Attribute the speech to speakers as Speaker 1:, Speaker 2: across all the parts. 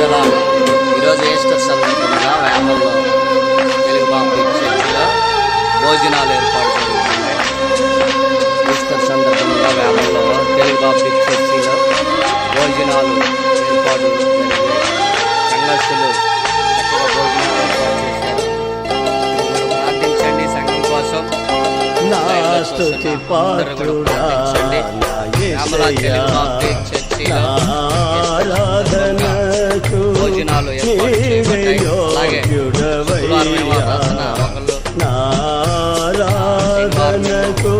Speaker 1: పండుగల
Speaker 2: ఈరోజు ఈస్టర్
Speaker 1: సందర్భంగా
Speaker 2: వేమల్లో
Speaker 1: తెలుగు
Speaker 2: బాబు
Speaker 1: చర్చిలో భోజనాలు ఏర్పాటు జరుగుతున్నాయి.
Speaker 2: ఈస్టర్ సందర్భంగా వేమల్లో తెలుగు బాబు చర్చిలో
Speaker 1: భోజనాలు ఏర్పాటు జరిగాయి సంఘర్షులు చక్కగా
Speaker 2: భోజనాలు ఏర్పాటు చేశారు. ప్రార్థించండి సంఘం కోసం.
Speaker 1: స్తుతి పాత్రుడా నీవే
Speaker 2: చేయబడ్డాయి. అలాగే శుక్రవారం ఏమో. ప్రార్థన ఒకళ్ళు
Speaker 1: నారాధనకు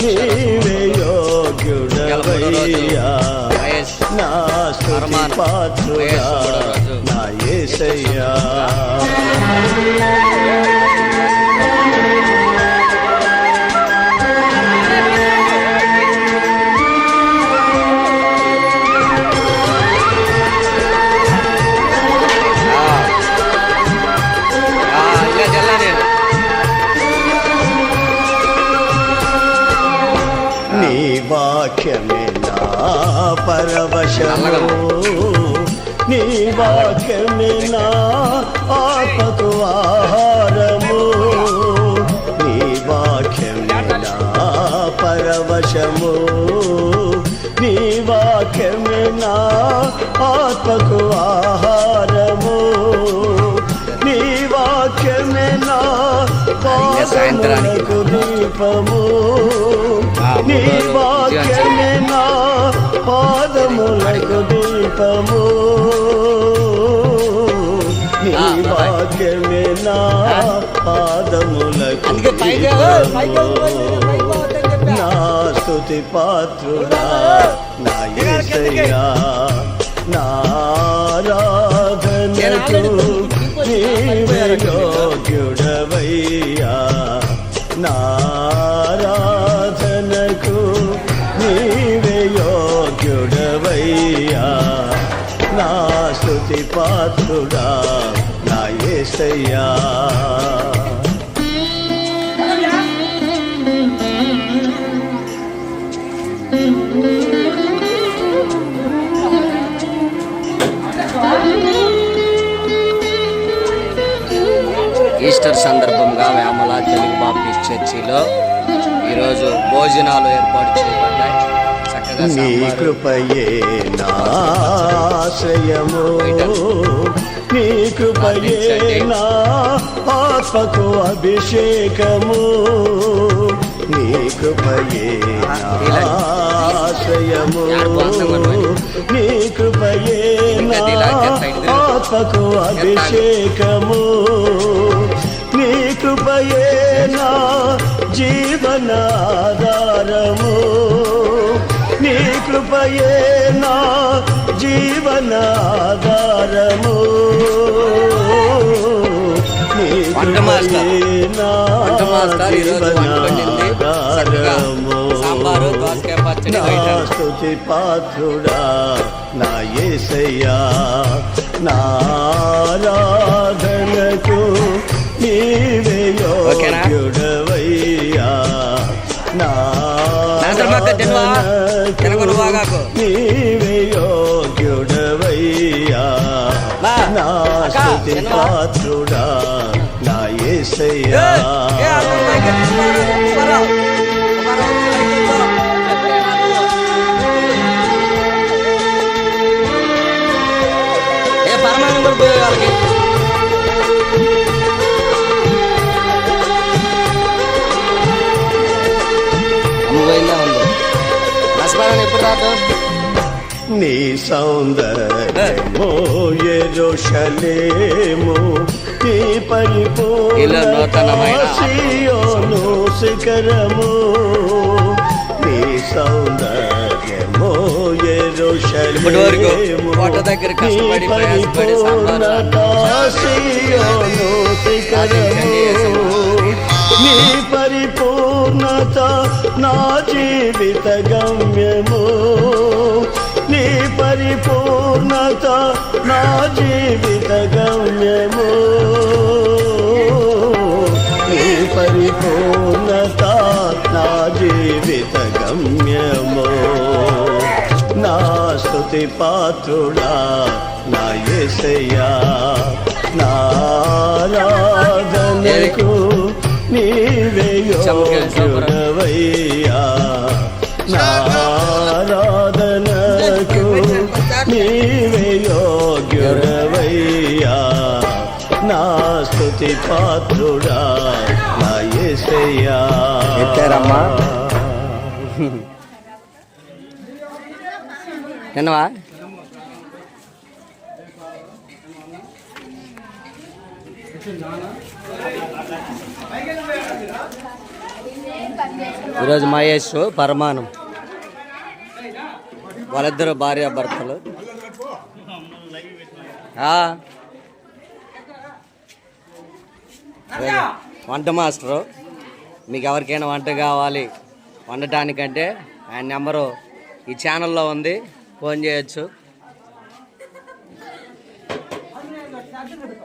Speaker 1: నీవే యోగ్యుడవయ్యా
Speaker 2: మహేష్
Speaker 1: నా స్తుతి. పాత్రుడా నా యేసయ్యా వాక్యమే నా పరవశము నీ వాక్యమే నా ఆత్మకు ఆహారము నీ వాక్యమే నా పరవశము నీ వాక్యమే నా ఆత్మకు ఆహారము నీ వాక్యమే నా
Speaker 2: సాయంత్రానికి.
Speaker 1: దీపము నీ వాక్యమే నా పాదములకు దీపము నీ. వాక్యమే నా పాదములకు. నా స్తుతి పాత్రుడా నా యేసయ్యా నా ఆరాధనకు నీవే యోగ్యుడవయ్యా. పాత్రుడా నా ఏసయ్యా.
Speaker 2: ఈస్టర్ సందర్భంగా వేమల తెలుగు బాప్టిస్ట్ చర్చిలో ఈరోజు భోజనాలు ఏర్పాటు చేయబడ్డాయి.
Speaker 1: నీ కృపయే నాశ్రయము నీ కృపయే నా ఆత్మకు అభిషేకము. నీ కృపయే నాశ్రయము నీ కృపయే నా ఆత్మకు అభిషేకము. నీ కృపయే నా జీవనాధారము. కృపయే నా జీవనాధారము. స్తుతి పాత్రుడా నా యేసయ్యా నా ఆరాధనకు నీవే
Speaker 2: ఓకేనా?
Speaker 1: యోగ్యుడవయ్యా. నా
Speaker 2: నువ్వు ఆగాకు.
Speaker 1: నీవే యోగ్యుడవయ్యా. నా
Speaker 2: అక్క,
Speaker 1: స్తుతి
Speaker 2: తినవా?
Speaker 1: పాత్రుడా నా యేసయ్యా
Speaker 2: ఏ పరమాణం కూడా పోయే వాళ్ళకి
Speaker 1: నీ సౌందర్యమో ఎరుషలేము నీ శిఖరము నీ సౌందర్యమో ఎరుషలేము శిఖరము నీ పరిపూర్ణత నా జీవిత గమ్యము. జీవిత గమ్యము. నీ పరిపూర్ణత నా జీవిత గమ్యము. నా స్తుతి పాత్రుడా నా యేసయ్యా నా ఆరాధనకు నీవే యోగ్యుడవయ్యా. నా ఆరాధనకు నీవే యోగ్యుడవయ్యా పాత్రుడా నా యేసయ్యా ఏసయ్యా.
Speaker 2: ఎత్తారమ్మా? తిన్నవా? ఈరోజు మహేష్ పరమానం. వాళ్ళిద్దరు భార్యాభర్తలు. వంట మాస్టరు. మీకు ఎవరికైనా వంట కావాలి వండటానికంటే ఆయన నెంబరు ఈ ఛానల్లో ఉంది. ఫోన్ చేయొచ్చు.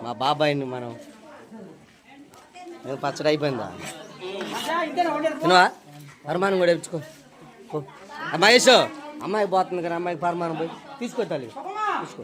Speaker 2: మా బాబాయిని మనం పచ్చడి అయిపోయిందా? తినవా? పరమానం కూడా ఇచ్చుకో మహేష్ అమ్మాయి పోతుంది కదా అమ్మాయికి పరమానం పోయి తీసుకొట్టాలి తీసుకో.